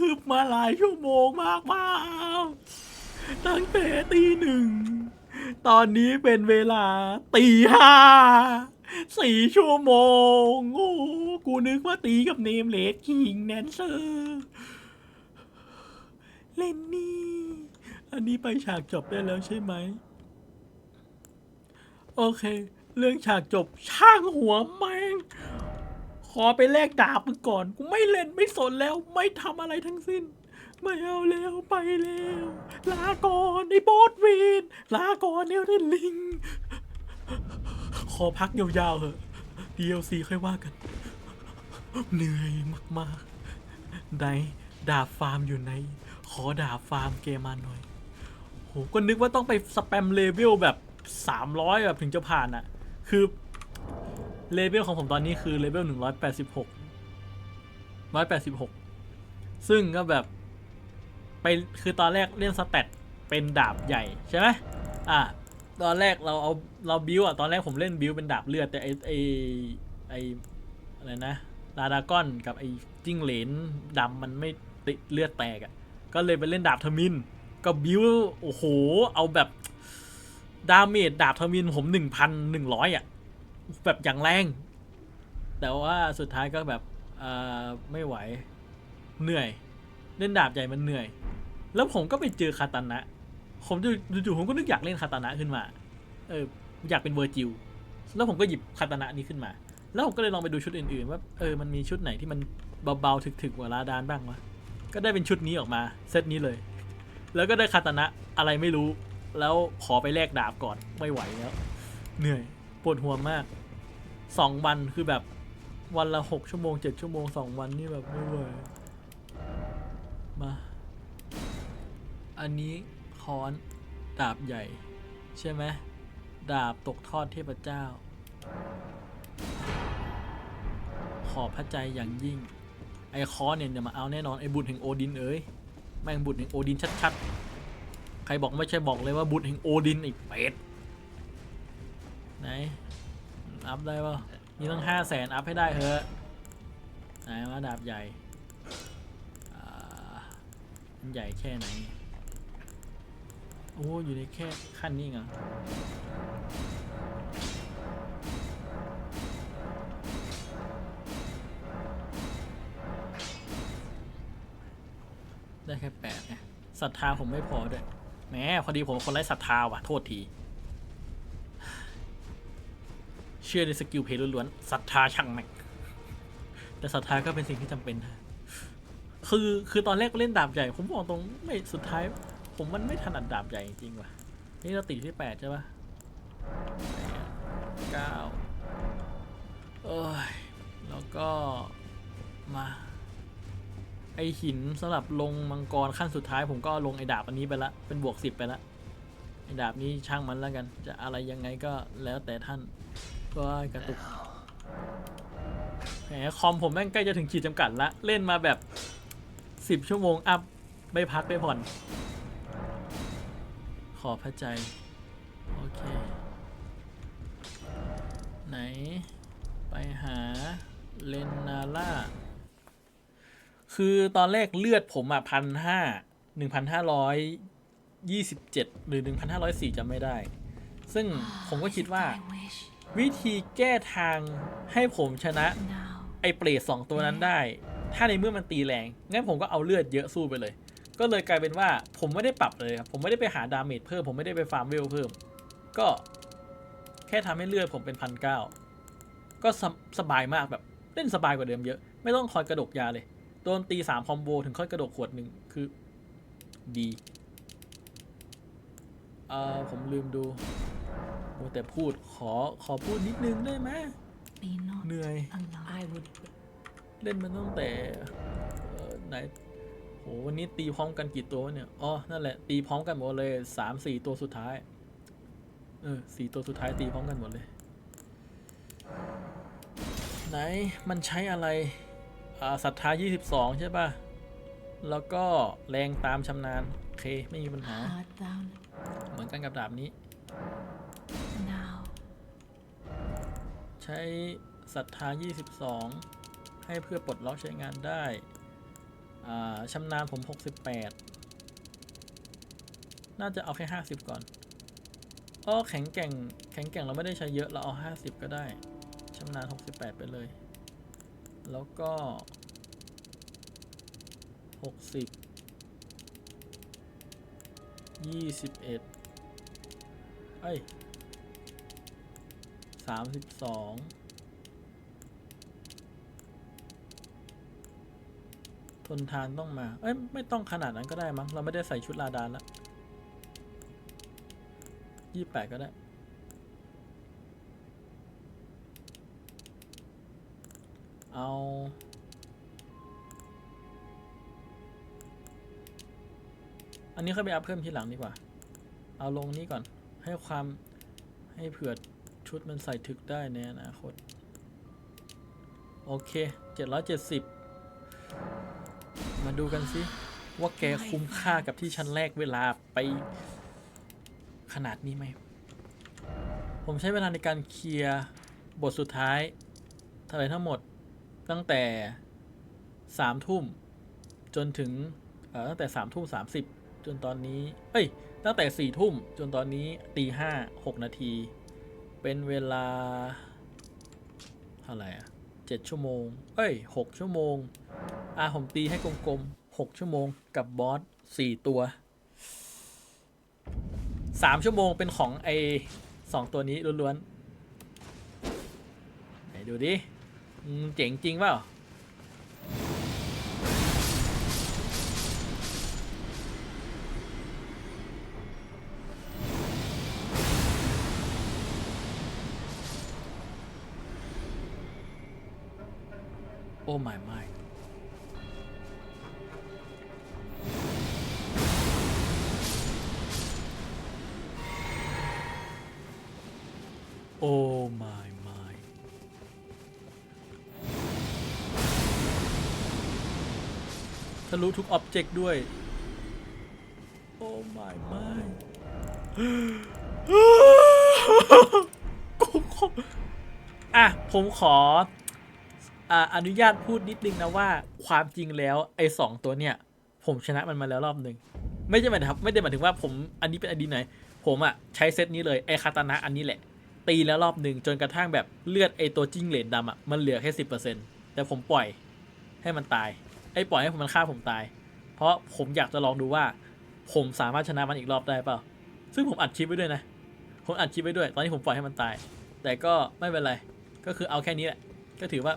ฮึบมาหลายชั่วโมงมากมากตั้งแต่ตีหนึ่ง ตอนนี้เป็นเวลาตีห้าสี่ชั่วโมง โอ้ กูนึกว่าตีกับเนมเลดคิงแนนเซอร์เลนนี่ อันนี้ไปฉากจบได้แล้วใช่ไหม โอเค เรื่องฉากจบช่างหัวแม่ง อไปแลกดาบมึงก่อน กูไม่เล่นไม่สนแล้วไม่ทำอะไรทั้งสิ้น ไม่เอาแล้วไปแล้ว ลาก่อนไอ้บอสวีนลาก่อนเนลเดนลิง ขอพักยาวๆเหอะ DLC ค่อยว่ากัน เหนื่อยมากๆไหนดาบฟาร์มอยู่ไหนขอดาบฟาร์มเกมมาหน่อยโหก็นึกว่าต้องไปสแปมเลเวลแบบ 300 แบบถึงจะผ่านอะคือ เลเวลของผมตอนนี้คือเลเวล186 186ซึ่งก็แบบ ไปคือตอนแรกเล่นสแตทเป็นดาบใหญ่ใช่ไหมอะตอนแรกเราเอาเราบิวอะตอนแรกผมเล่นบิวเป็นดาบเลือด แต่ไอไอไออะไรนะลาดากอนกับไอจิ้งเหลนดำมันไม่ติดเลือดแตกอะก็เลยไปเล่นดาบทมินก็บิวโอ้โห เอาแบบ ดาเมจดาบทมินผมหนึ่งพันหนึ่งร้อยอะ แบบอย่างแรง แต่ว่าสุดท้ายก็แบบเอ่อไม่ไหวเหนื่อย เล่นดาบใหญ่มันเหนื่อย แล้วผมก็ไปเจอคาตานะ ผมจู่ๆผมก็นึกอยากเล่นคาตานะขึ้นมา เอออยากเป็นเวอร์จิลแล้วผมก็หยิบคาตานะนี้ขึ้นมา แล้วผมก็เลยลองไปดูชุดอื่นๆว่าเออมันมีชุดไหนที่มันเบาๆถึกๆกว่าลาดานบ้างวะก็ได้เป็นชุดนี้ออกมาเซตนี้เลย แล้วก็ได้คาตานะอะไรไม่รู้ แล้วขอไปแลกดาบก่อนไม่ไหวแล้ว เหนื่อย ปวดหัวมากสองวันคือแบบวันละหกชั่วโมงเจ็ดชั่วโมงสองวันนี่แบบไม่ไหวมา อันนี้ค้อนดาบใหญ่ ใช่ไหมดาบตกทอดเทพเจ้า ขอพระใจอย่างยิ่ง ไอ้ค้อนเนี่ยจะมาเอาแน่นอนไอ้บุตรแห่งโอดินเอ้ยแม่งบุตรแห่งโอดินชัดๆ ใครบอกไม่ใช่บอกเลยว่าบุตรแห่งโอดินไอ้เป็ด ไหน อัพได้ป่ะมีตั้งห้าแสนอัพให้ได้เถอะไหนมาดาบใหญ่อ่ามันใหญ่แค่ไหน โอ้อยู่ในแค่ขั้นนี้เหรอได้แค่แปดไงศรัทธาผมไม่พอด้วยแหมพอดีผมคนไร้ศรัทธาว่ะ โทษที เชื่อในสกิลเพลย์ล้วนๆศรัทธาช่างแม่งแต่ศรัทธาก็เป็นสิ่งที่จำเป็นนะคือคือตอนแรกเล่นดาบใหญ่ ผมบอกตรงไม่สุดท้าย ผมมันไม่ถนัดดาบใหญ่จริงๆว่ะนี่เราติดที่แปดใช่ปะเก้าเอ้ยแล้วก็มา ไอหินสำหรับลงมังกรขั้นสุดท้าย ผมก็ลงไอดาบอันนี้ไปละเป็นบวกสิบไปละไอดาบนี้ช่างมันแล้วกัน จะอะไรยังไงก็แล้วแต่ท่าน ก็กระตุกแหมคอมผมแม่งใกล้จะถึงขีดจำกัดละ เล่นมาแบบสิบชั่วโมงอัพ ไม่พักไม่ผ่อน ขอพระใจ โอเค ไหน ไปหาเลนนาล่า คือตอนแรกเลือดผมอะพันห้าหนึ่งพันห้าร้อยยี่สิบเจ็ดหรือหนึ่งพันห้าร้อยสี่จำไม่ได้ ซึ่งผมก็คิดว่า วิธีแก้ทางให้ผมชนะ ไอ้เปรตสองตัวนั้นได้ ถ้าในเมื่อมันตีแรง งั้นผมก็เอาเลือดเยอะสู้ไปเลย ก็เลยกลายเป็นว่าผมไม่ได้ปรับเลยครับ ผมไม่ได้ไปหาดาเมจเพิ่ม ผมไม่ได้ไปฟาร์มเวลเพิ่ม ก็แค่ทำให้เลือดผมเป็นพันเก้าก็สบสบายมากแบบเล่นสบายกว่าเดิมเยอะ ไม่ต้องคอยกระดกยาเลย โดนตีสามคอมโบถึงค่อยกระดกขวดหนึ่งคือดี เอ่อผมลืมดู โอ้แต่พูดขอขอพูดนิดนึงได้ไหม Be not เหนื่อย alone. I would เล่นมันตั้งแต่เอ่อไหนโหวันนี้ตีพร้อมกันกี่ตัววะเนี่ยอ๋อนั่นแหละตีพร้อมกันหมดเลยสามสี่ตัวสุดท้าย เออสี่ตัวสุดท้ายตีพร้อมกันหมดเลย ไหนมันใช้อะไรอ่าศรัทธา22 ใช่ป่ะ แล้วก็แรงตามชำนาญ โอเค ไม่มีปัญหา Heart down เหมือนกันกับดาบนี้ ใช้ศรัทธา 22 ให้เพื่อปลดล็อกใช้งานได้อ่าชำนาญผม 68 น่าจะเอาแค่ 50 ก่อนอ้อแข็งแกร่ง แข็งแกร่งเราไม่ได้ใช้เยอะ เราเอา 50 ก็ได้ชำนาญ 68 ไปเลย แล้วก็ 60 21 เอ้ย สามสิบสองทนทานต้องมา เอ้ย ไม่ต้องขนาดนั้นก็ได้มั้ง เราไม่ได้ใส่ชุดลาดานละยี่แปดก็ได้ เอาอันนี้ค่อยไปอัพเพิ่มทีหลังดีกว่า เอาลงนี้ก่อน ให้ความให้เผื่อ ชุดมันใส่ถึกได้ในอนาคต โอเค 770 มาดูกันสิ ว่าแกคุ้มค่ากับที่ฉันแลกเวลาไปขนาดนี้ไหม ผมใช้เวลาในการเคลียร์บทสุดท้ายทั้งหมดตั้งแต่สามทุ่มจนถึงตั้งแต่สามทุ่มสามสิบจนตอนนี้ เอ้ย ตั้งแต่สี่ทุ่มจนตอนนี้ตีห้าหกนาที เป็นเวลาเท่าไหร่อะเจ็ดชั่วโมง เอ้ยหกชั่วโมง อะผมตีให้กลมๆหกชั่วโมงกับบอสสี่ตัวสามชั่วโมงเป็นของไอสองตัวนี้ล้วนๆ ไหนดูดิเจ๋งจริงเปล่า โอ้ไม่ไม่โอ้ไม่ไม่ทะลุทุกอ็อบเจกต์ด้วย โอ้ไม่ไม่กูขออะ ผมขอ อ่าอนุญาตพูดนิดนึงนะว่าความจริงแล้วไอ้สองตัวเนี่ย ผมชนะมันมาแล้วรอบหนึ่งไม่ใช่หมายครับไม่ได้หมายถึงว่าผมอันนี้เป็นอดีตไหน ผมอะใช้เซตนี้เลยไอ้คาตานะอันนี้แหละ ตีแล้วรอบหนึ่งจนกระทั่งแบบเลือดไอ้ตัวจิ้งเหลนดำอะมันเหลือแค่สิบเปอร์เซ็นต์แต่ผมปล่อยให้มันตาย ไอ้ปล่อยให้มันฆ่าผมตาย เพราะผมอยากจะลองดูว่า ผมสามารถชนะมันอีกรอบได้เปล่า ซึ่งผมอัดคลิปไว้ด้วยนะ ผมอัดคลิปไว้ด้วย ตอนนี้ผมปล่อยให้มันตาย แต่ก็ไม่เป็นไร ก็คือเอาแค่นี้แหละ ก็ถือว่า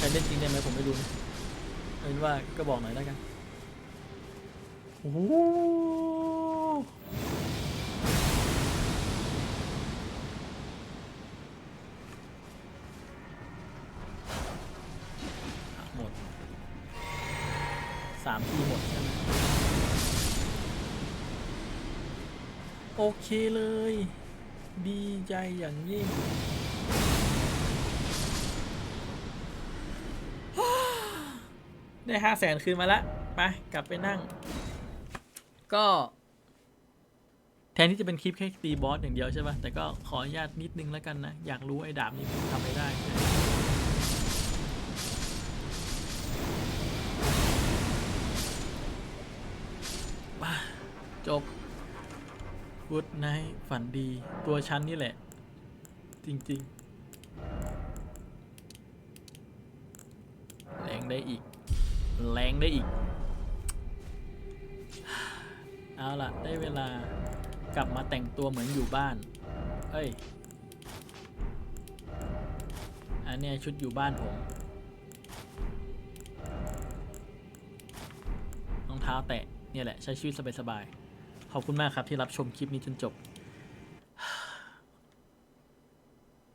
ใช้เล่นจริงได้ไหมผมไม่รู้เอาเป็นว่าก็บอกหน่อยแล้วกันโอ้โหหมดสามทีหมดใช่ไหมโอเคเลย ดีใจอย่างยิ่ง ได้ห้าแสนคืนมาละไปกลับไปนั่ง ก็ แทนที่จะเป็นคลิปแค่ตีบอสอย่างเดียวใช่ปะแต่ก็ขออนุญาตนิดนึงแล้วกันนะ อยากรู้ไอ้ดาบนี้มันทำไม่ได้จบกุดไนฝันดี ตัวฉันนี่แหละ จริง ๆ แรงได้อีก แรงได้อีก เอาล่ะ ได้เวลากลับมาแต่งตัวเหมือนอยู่บ้าน เอ้ย อันนี้ชุดอยู่บ้านผม รองเท้าแตะ เนี่ยแหละ ใช้ชีวิตสบายๆ ขอบคุณมากครับที่รับชมคลิปนี้จนจบ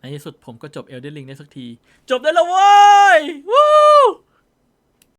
ในที่สุดผมก็จบเอลเดนลิงได้สักที จบได้แล้วเว้ยวู้